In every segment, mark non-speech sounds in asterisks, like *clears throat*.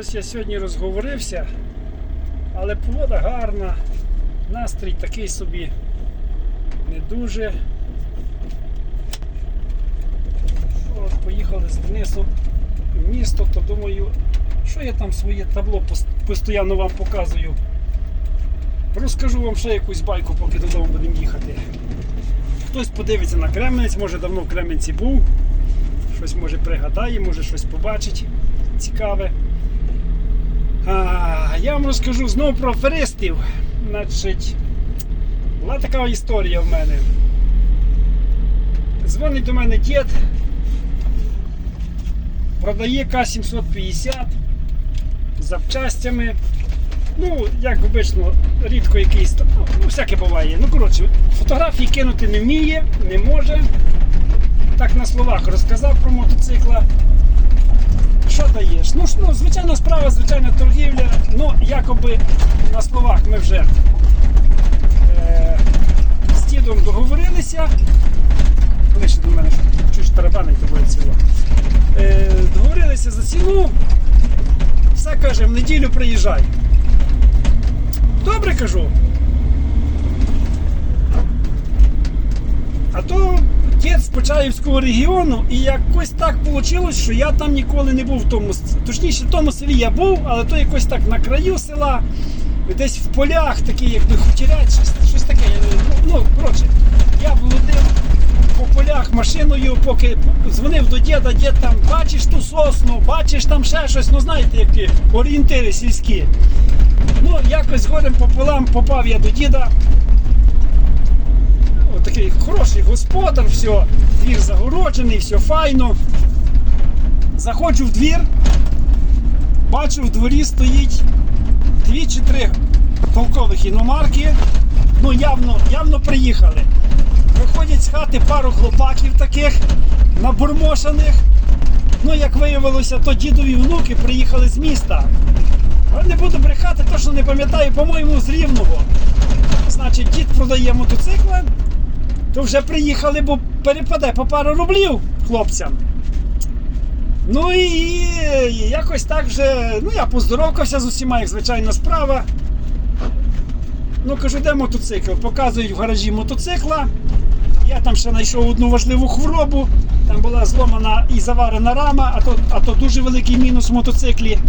Ось я сьогодні розговорився, але погода гарна, настрій такий собі не дуже. От, поїхали з Денисом в місто, то думаю, що я там своє табло постійно вам показую. Розкажу вам ще якусь байку, поки додому будемо їхати. Хтось подивиться на Кременець, може давно в Кременці був, щось може пригадає, може щось побачить цікаве. Я вам розкажу знову про аферистів. Значить, була така історія в мене. Дзвонить до мене дід, продає К-750 з запчастями. Ну, як обично, рідко якийсь ну, ну, всяке буває. Ну, коротше, фотографії кинути не вміє, не може. Так на словах розказав про мотоцикла. Що даєш? Ну, ну, звичайна справа, звичайна торгівля. Ну, якоби на словах ми вже е, з дідом договорилися. Ближче до мене, що чуєш тарабани тобою ціло. Е, договорилися за ціну. Все каже, в неділю приїжджай. Добре кажу. А то дід з Почаївського регіону, і якось так вийшло, що я там ніколи не був в тому. Точніше, в тому селі я був, але то якось так на краю села, десь в полях, такі, якби хутірять, щось, щось таке. не- Ну, ну, коротше, я блудив по полях машиною, поки дзвонив до діда, дід там бачиш ту сосну, бачиш там ще щось, ну знаєте, які орієнтири сільські. Ну, якось горем пополам попав я до діда. Такий хороший господар, все, двір загороджений, все файно. Заходжу в двір, бачу, в дворі стоїть дві чи три толкових іномарки. Ну, явно, явно приїхали. Виходять з хати пару хлопаків таких набурмошених. Ну, як виявилося, то дідові внуки приїхали з міста. Але не буду брехати, точно не пам'ятаю, по-моєму, з Рівного. Значить, дід продає мотоцикли, то вже приїхали, бо перепаде по пару рублів хлопцям. Ну і, і якось так вже, ну я поздоровкався з усіма, як звичайна справа. Ну, кажу, де мотоцикл? Показують в гаражі мотоцикла. Я там ще знайшов одну важливу хворобу. Там була зломана і заварена рама, а то, а то дуже великий мінус в мотоциклі. Е,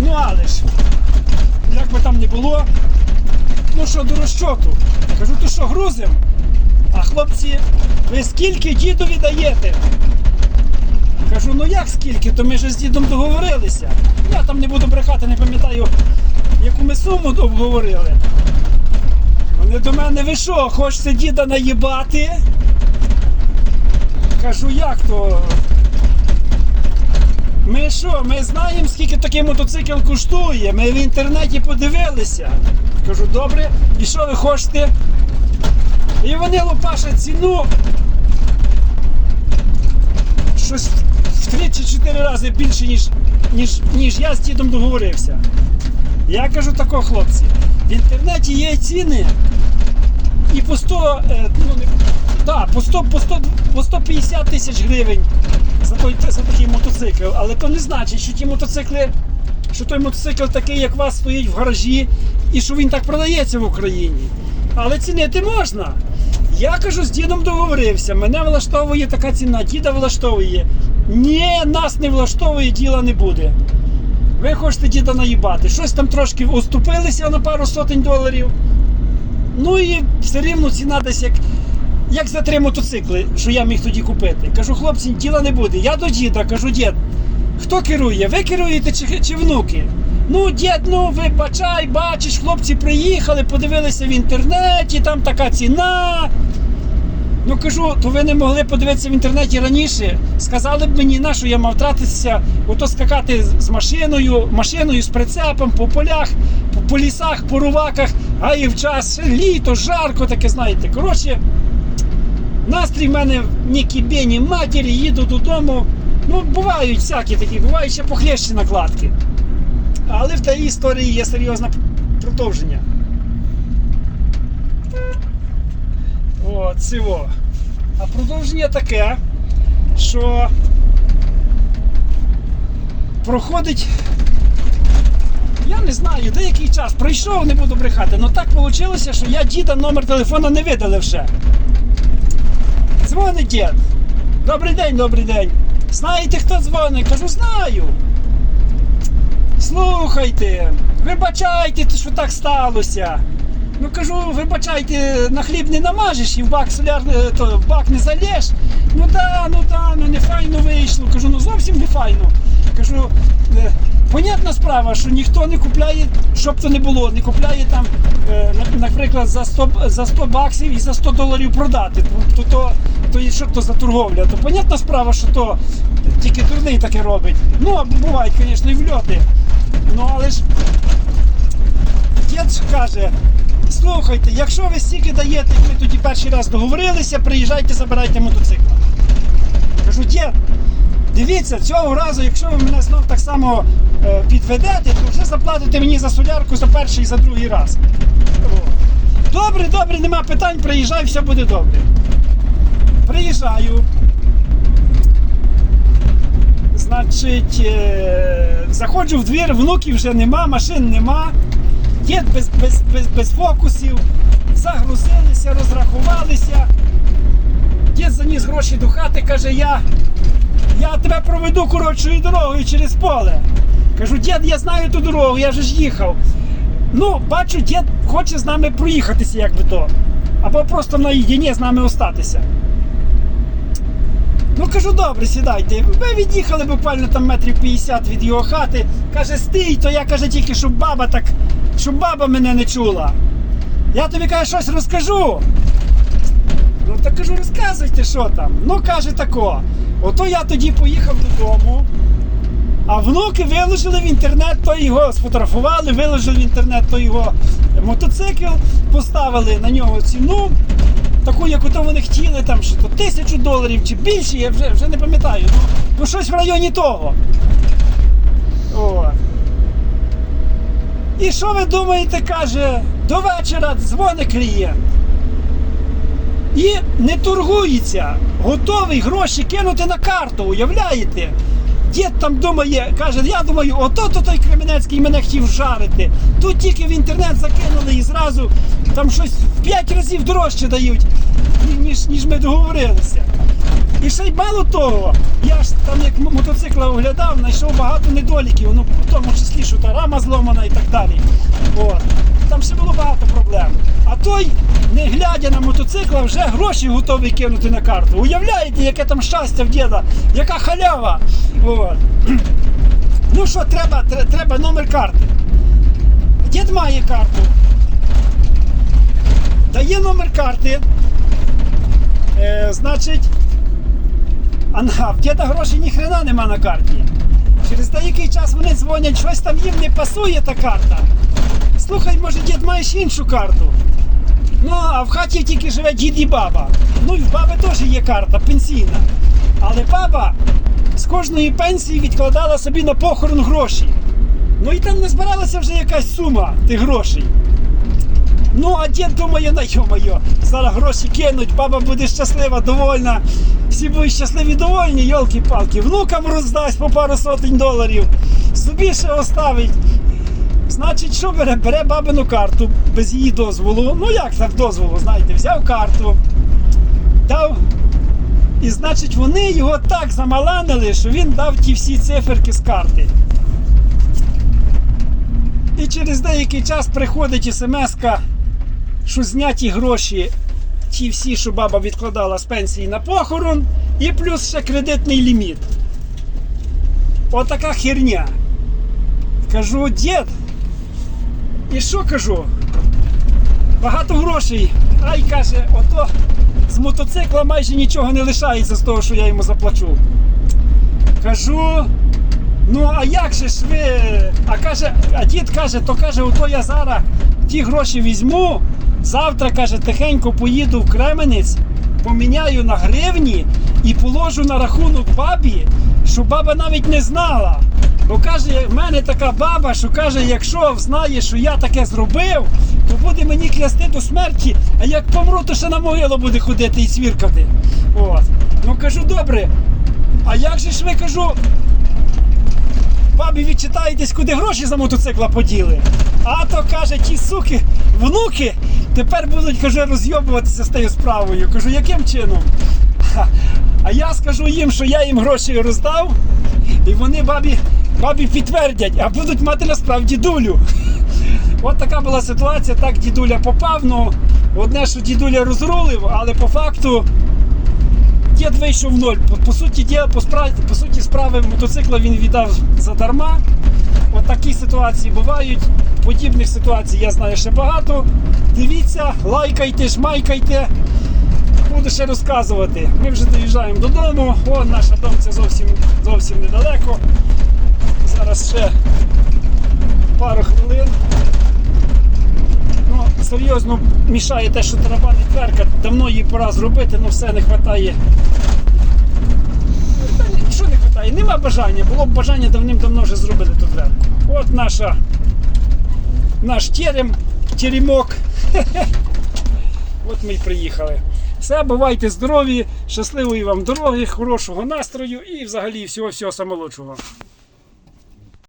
ну але ж, як би там не було, ну що до розчоту. Кажу, то що грузим? А хлопці, ви скільки дідові даєте? Кажу, ну як скільки? То ми ж з дідом договорилися. Я там не буду брехати, не пам'ятаю, яку ми суму обговорили. Вони до мене, ви що, хочете діда наїбати? Кажу, як то? Ми що, ми знаємо, скільки такий мотоцикл коштує. Ми в інтернеті подивилися. Кажу, добре, і що ви хочете? І вони лопашать ціну. Щось в три чи чотири рази більше, ніж, ніж, ніж я з дідом договорився. Я кажу тако, хлопці, в інтернеті є ціни і по 100, е, ну, не, да, по 100, по 100, по 150 тисяч гривень за, той, за такий мотоцикл. Але то не значить, що ті мотоцикли, що той мотоцикл такий, як у вас стоїть в гаражі, і що він так продається в Україні. Але цінити можна. Я кажу, з дідом договорився, мене влаштовує така ціна, діда влаштовує. Ні, нас не влаштовує, діла не буде. Ви хочете діда наїбати. Щось там трошки уступилися на пару сотень доларів. Ну і все рівно ціна десь як, як за три мотоцикли, що я міг тоді купити. Кажу, хлопці, діла не буде. Я до діда кажу, дід, хто керує? Ви керуєте чи, чи внуки? Ну, дід, ну вибачай, бачиш, хлопці приїхали, подивилися в інтернеті, там така ціна. Ну кажу, то ви не могли подивитися в інтернеті раніше. Сказали б мені, на що я мав тратитися, ото скакати з- машиною, машиною з прицепом по полях, по, по лісах, по руваках, а і в час літо, жарко, таке знаєте. Коротше, настрій в мене ні кібє, ні матері, їду додому. Ну, бувають всякі такі, бувають ще похлещі накладки. Але в тій історії є серйозне продовження. От, цього. А продовження таке, що проходить я не знаю, деякий час пройшов, не буду брехати, але так вийшло, що я діда номер телефона не видалив ще. Дзвонить дід. Добрий день, добрий день. Знаєте, хто дзвонить? Кажу, знаю. Слухайте, вибачайте, що так сталося. Ну кажу, вибачайте, на хліб не намажеш і в бак соляр, е, то в бак не залєш. Ну да, ну да, ну не файно вийшло. Кажу, ну зовсім не файно. Кажу, е, понятна справа, що ніхто не купляє, щоб то не було, не купляє там, е, наприклад, за 100, за 100 баксів і за 100 доларів продати. То, то, то, то що то за торговля? То понятна справа, що то тільки дурний таке робить. Ну, а бувають, звісно, і вльоти. Ну, але ж дід каже, слухайте, якщо ви стільки даєте, як ми тоді перший раз договорилися, приїжджайте, забирайте мотоцикла. Кажу, дід, дивіться, цього разу, якщо ви мене знов так само е, підведете, то вже заплатите мені за солярку за перший і за другий раз. Добре, добре, нема питань, приїжджай, все буде добре. Приїжджаю. Значить, е, заходжу в двір, внуків вже нема, машин нема. Дід без, без, без, без фокусів, загрузилися, розрахувалися. Дід заніс гроші до хати, каже, я, я тебе проведу коротшою дорогою через поле. Кажу, дід, я знаю ту дорогу, я же ж їхав. Ну, бачу, дід хоче з нами проїхатися, як би то. Або просто наїдіні з нами остатися. Ну кажу, добре, сідайте. Ми від'їхали буквально там метрів 50 від його хати. Каже, стій, то я каже тільки, щоб баба так, щоб баба мене не чула. Я тобі каже, щось розкажу. Ну так кажу, розказуйте, що там. Ну каже тако. Ото я тоді поїхав додому. А внуки виложили в інтернет, то його сфотографували, виложили в інтернет то його мотоцикл, поставили на нього ціну, таку, яку то вони хотіли, там що то тисячу доларів чи більше, я вже, вже не пам'ятаю. Ну, ну щось в районі того. О. І що ви думаєте, каже, до вечора дзвонить клієнт. І не торгується, готовий гроші кинути на карту, уявляєте? Дід там думає, каже, я думаю, ото то той Кременецький мене хотів жарити. Тут тільки в інтернет закинули і зразу там щось в 5 разів дорожче дають, ніж, ніж ми договорилися. І ще й мало того, я ж там як мотоцикла оглядав, знайшов багато недоліків, ну в тому числі, що та рама зломана і так далі. От. Там ще було багато проблем. А той, не глядя на мотоцикла, вже гроші готовий кинути на карту. Уявляєте, яке там щастя в діда, яка халява. От. *clears throat* Ну що, треба, треба номер карти. Дід має карту. Дає номер карти. Е, значить, а в діда грошей ні хрена нема на карті. Через деякий час вони дзвонять, щось там їм не пасує та карта. Слухай, може, дід маєш іншу карту. Ну, а в хаті тільки живе дід і баба. Ну і в баби теж є карта, пенсійна. Але баба з кожної пенсії відкладала собі на похорон гроші. Ну і там не збиралася вже якась сума тих грошей. Ну, а дід думає, на йо-моє, зараз гроші кинуть, баба буде щаслива, довольна. Всі будуть щасливі, довольні, йолки-палки. Внукам роздасть по пару сотень доларів, собі ще оставить. Значить, що бере? Бере бабину карту без її дозволу. Ну як так дозволу, знаєте, взяв карту, дав. І значить, вони його так замаланили, що він дав ті всі циферки з карти. І через деякий час приходить смс-ка, що зняті гроші, ті всі, що баба відкладала з пенсії на похорон, і плюс ще кредитний ліміт. Отака херня. Кажу, дід. І що кажу? Багато грошей. Ай каже, ото з мотоцикла майже нічого не лишається з того, що я йому заплачу. Кажу, ну а як же ж ви? А каже, а дід каже, то каже, ото я зараз ті гроші візьму. Завтра каже, тихенько поїду в Кременець, поміняю на гривні і положу на рахунок бабі, щоб баба навіть не знала. Бо каже, в мене така баба, що каже, якщо знає, що я таке зробив, то буде мені клясти до смерті, а як помру, то ще на могилу буде ходити і свіркати. От. Ну кажу, добре. А як же ж ви кажу, бабі відчитаєтесь, куди гроші за мотоцикла поділи. А то каже, ті суки, внуки тепер будуть каже, розйобуватися з тією справою. Кажу, яким чином? А я скажу їм, що я їм гроші роздав, і вони бабі, бабі підтвердять, а будуть мати насправді дулю. От така була ситуація. Так дідуля попав. Ну, одне, що дідуля розрулив, але по факту дід вийшов в ноль. По, по суті, діла, по, справі, по суті справи мотоцикла він віддав задарма. От такі ситуації бувають. Подібних ситуацій я знаю ще багато. Дивіться, лайкайте, шмайкайте. Буду ще розказувати. Ми вже доїжджаємо додому. О, наша дом це зовсім, зовсім недалеко. Зараз ще пару хвилин. Ну, серйозно мішає те, що тарабанить дверка. Давно її пора зробити, але все не вистачає. Та Що не вистачає? Нема бажання. Було б бажання давним-давно вже зробити ту дверку. От наша, наш терем, теремок. *laughs* От ми й приїхали. Все, бувайте здорові, щасливої вам дороги, хорошого настрою і взагалі всього-всього самолучшого.